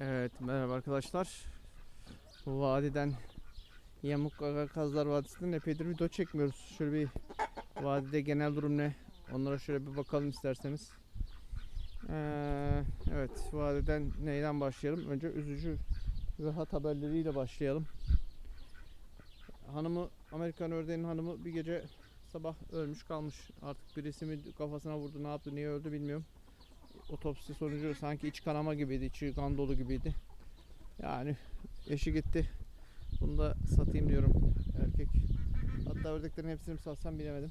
Evet merhaba arkadaşlar. Bu vadiden Yamuk Kazlar Vadisi'nden epeydir video çekmiyoruz. Şöyle bir vadide genel durum ne? Onlara şöyle bir bakalım isterseniz. Ee, evet vadiden neyden başlayalım? Önce üzücü rahat haberleriyle başlayalım. Hanımı Amerikan ördeğinin hanımı bir gece sabah ölmüş kalmış. Artık birisi mi kafasına vurdu ne yaptı niye öldü bilmiyorum otopsi sonucu sanki iç kanama gibiydi, içi kan dolu gibiydi. Yani eşi gitti. Bunu da satayım diyorum erkek. Hatta ördeklerin hepsini satsam bilemedim.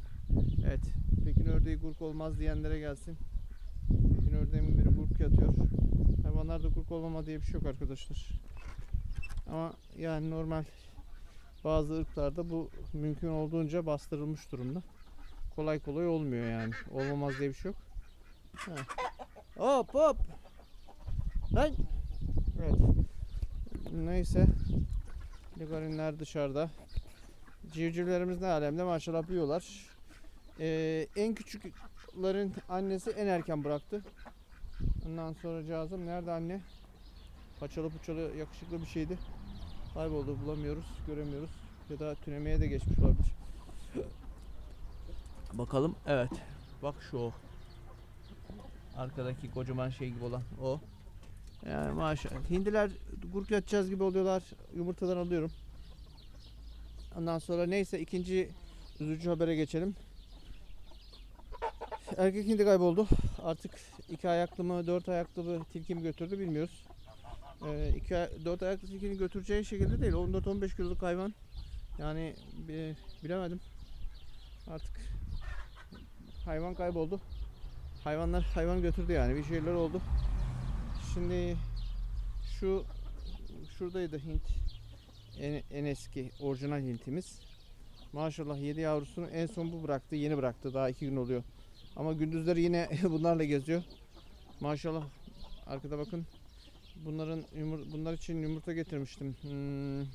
Evet. Pekin ördeği gurk olmaz diyenlere gelsin. Pekin ördeğimin biri gurk yatıyor. Hayvanlarda gurk olmama diye bir şey yok arkadaşlar. Ama yani normal bazı ırklarda bu mümkün olduğunca bastırılmış durumda. Kolay kolay olmuyor yani. Olmamaz diye bir şey yok. Ha. Hop hop. Lan. Evet. Neyse. Ligorinler dışarıda. Civcivlerimiz ne alemde maşallah büyüyorlar. Ee, en küçüklerin annesi en erken bıraktı. Ondan sonra cazım nerede anne? Paçalı puçalı yakışıklı bir şeydi. Kayboldu bulamıyoruz, göremiyoruz. Ya da tünemeye de geçmiş olabilir. Bakalım. Evet. Bak şu o. Arkadaki kocaman şey gibi olan o. Yani maşallah. Hindiler gurk yatacağız gibi oluyorlar. Yumurtadan alıyorum. Ondan sonra neyse ikinci üzücü habere geçelim. Erkek hindi kayboldu. Artık iki ayaklı mı, dört ayaklı mı tilki mi götürdü bilmiyoruz. Ee, iki, dört ayaklı tilkinin götüreceği şekilde değil. 14-15 kiloluk hayvan. Yani bi- bilemedim. Artık hayvan kayboldu hayvanlar hayvan götürdü yani bir şeyler oldu. Şimdi şu şuradaydı Hint en, en eski orijinal Hintimiz. Maşallah 7 yavrusunu en son bu bıraktı. Yeni bıraktı. Daha 2 gün oluyor. Ama gündüzleri yine bunlarla geziyor. Maşallah arkada bakın. Bunların yumur bunlar için yumurta getirmiştim. Hmm.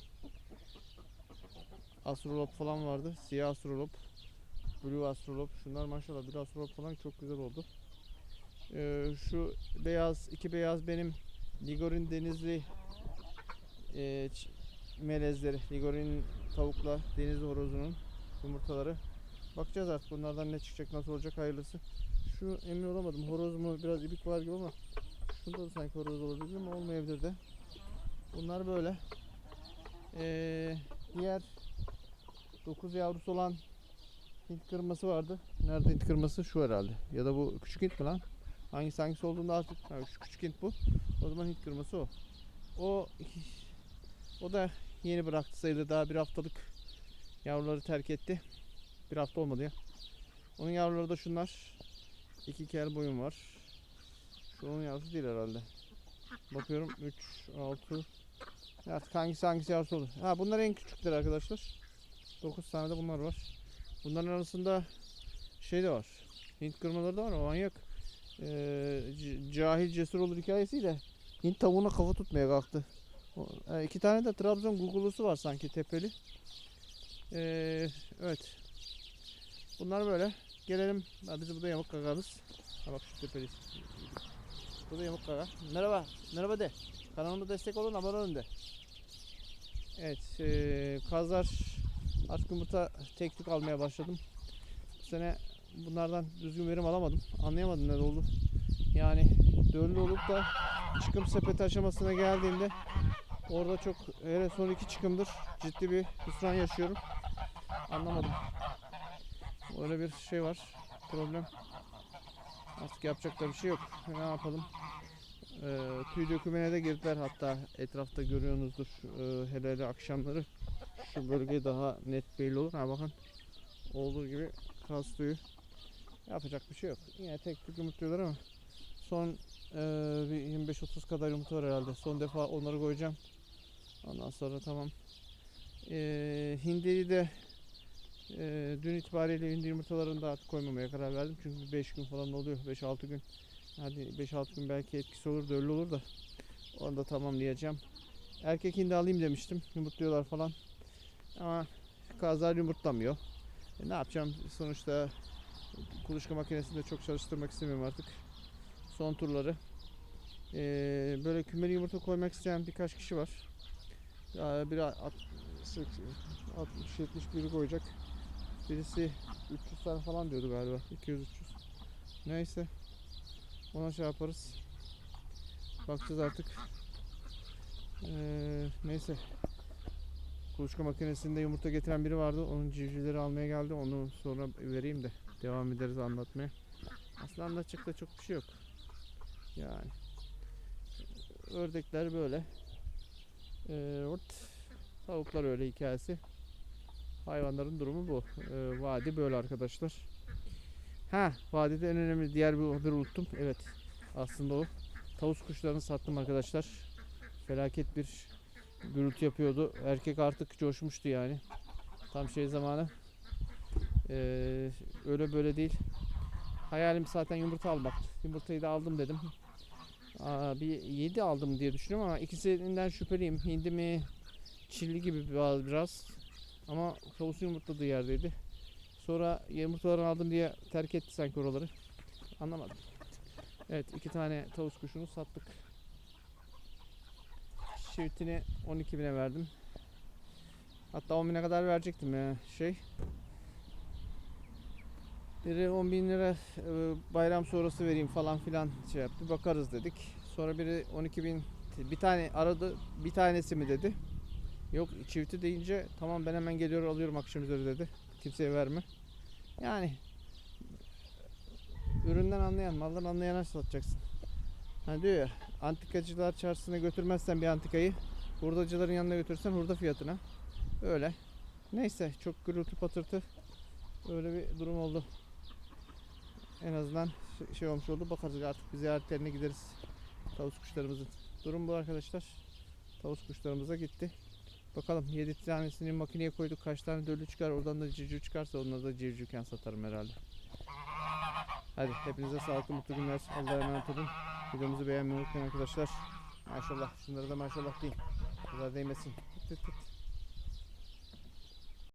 Astrolop falan vardı. Siyah astrolop. Blue Astrolop. Şunlar maşallah Blue Astrolop falan çok güzel oldu. Ee, şu beyaz, iki beyaz benim Ligorin denizli e, melezleri. Ligorin tavukla deniz horozunun yumurtaları. Bakacağız artık bunlardan ne çıkacak, nasıl olacak hayırlısı. Şu emin olamadım. Horoz mu? Biraz ibik var gibi ama şunda da sanki horoz olabilir ama olmayabilir de. Bunlar böyle. Ee, diğer 9 yavrusu olan Hint kırması vardı. Nerede Hint kırması? Şu herhalde. Ya da bu küçük Hint mi lan? Hangisi hangisi olduğunda artık ha, şu küçük Hint bu. O zaman Hint kırması o. O o da yeni bıraktı sayılır. Daha bir haftalık yavruları terk etti. Bir hafta olmadı ya. Onun yavruları da şunlar. İki kel boyun var. Şu onun yavrusu değil herhalde. Bakıyorum 3, 6 Artık hangisi hangisi yavrusu olur. Ha bunlar en küçükler arkadaşlar. 9 tane de bunlar var. Bunların arasında şey de var. Hint kırmaları da var ama manyak. C- cahil cesur olur hikayesiyle Hint tavuğuna kafa tutmaya kalktı. E, iki tane de Trabzon Google'lusu var sanki tepeli. Ee, evet. Bunlar böyle. Gelelim. Ha, bizi burada yamuk gagamız. Ha bak şu tepeli. Bu da yamuk gaga. Merhaba. Merhaba de. Kanalıma destek olun abone olun de. Evet. E, kazlar Artık yumurta tek tük almaya başladım. Bu sene bunlardan düzgün verim alamadım. Anlayamadım ne oldu. Yani döllü olup da çıkım sepeti aşamasına geldiğinde orada çok hele son iki çıkımdır ciddi bir hüsran yaşıyorum. Anlamadım. Öyle bir şey var. Problem. Artık yapacak da bir şey yok. Ne yapalım? Ee, tüy dökümüne de girdiler hatta etrafta görüyorsunuzdur ee, hele hele akşamları şu bölge daha net belli olur. Ha bakın olduğu gibi kas tüyü yapacak bir şey yok. Yine tek tük yumurtluyorlar ama son e, bir 25-30 kadar yumurta var herhalde. Son defa onları koyacağım. Ondan sonra tamam. E, hindiyi de e, dün itibariyle hindi yumurtalarını da artık koymamaya karar verdim. Çünkü 5 gün falan oluyor. 5-6 gün. Hadi 5-6 gün belki etkisi olur da öyle olur da. Onu da tamamlayacağım. Erkek hindi alayım demiştim. Yumurtluyorlar falan. Ama kazlar yumurtlamıyor. E ne yapacağım? Sonuçta kuluçka makinesini de çok çalıştırmak istemiyorum artık. Son turları. Ee, böyle kümeli yumurta koymak isteyen birkaç kişi var. Ya biri 60-70 biri koyacak. Birisi 300 tane falan diyordu galiba. 200-300. Neyse. Ona şey yaparız. Bakacağız artık. Ee, neyse. Kuluçka makinesinde yumurta getiren biri vardı. Onun civcivleri almaya geldi. Onu sonra vereyim de devam ederiz anlatmaya. Aslında anlatacak çok bir şey yok. Yani. Ördekler böyle. Ee. Tavuklar öyle hikayesi. Hayvanların durumu bu. Ee, vadi böyle arkadaşlar. Ha, vadide en önemli diğer bir haber unuttum. Evet. Aslında o. Tavus kuşlarını sattım arkadaşlar. Felaket bir gürültü yapıyordu. Erkek artık coşmuştu yani. Tam şey zamanı. Ee, öyle böyle değil. Hayalim zaten yumurta almak. Yumurtayı da aldım dedim. Aa, bir 7 aldım diye düşünüyorum ama ikisinden şüpheliyim. Hindi mi, çilli gibi biraz, biraz. Ama tavusun yumurtladığı yerdeydi. Sonra yumurtalarını aldım diye terk etti sanki oraları. Anlamadım. Evet iki tane tavus kuşunu sattık. Çiftini 12 bine verdim. Hatta 10 bine kadar verecektim ya şey. Biri 10 bin lira e, bayram sonrası vereyim falan filan şey yaptı. Bakarız dedik. Sonra biri 12 bin bir tane aradı. Bir tanesi mi dedi. Yok çifti deyince tamam ben hemen geliyorum alıyorum akşam üzeri dedi. Kimseye verme. Yani üründen anlayan, maldan anlayana satacaksın. Hani diyor ya antikacılar çarşısına götürmezsen bir antikayı hurdacıların yanına götürsen hurda fiyatına. Öyle. Neyse çok gürültü patırtı öyle bir durum oldu. En azından şey- olmuş oldu. Bakarız artık bir ziyaretlerine gideriz. Tavus kuşlarımızın. Durum bu arkadaşlar. Tavus kuşlarımıza gitti. Bakalım 7 tanesini makineye koyduk. Kaç tane dölü çıkar. Oradan da civciv çıkarsa onları da civcivken satarım herhalde. Hadi hepinize sağlıklı mutlu günler. Allah'a emanet olun. Videomuzu beğenmeyi unutmayın arkadaşlar. Maşallah. Şunları da maşallah deyin. Nazar değmesin. Tıt tıt tıt.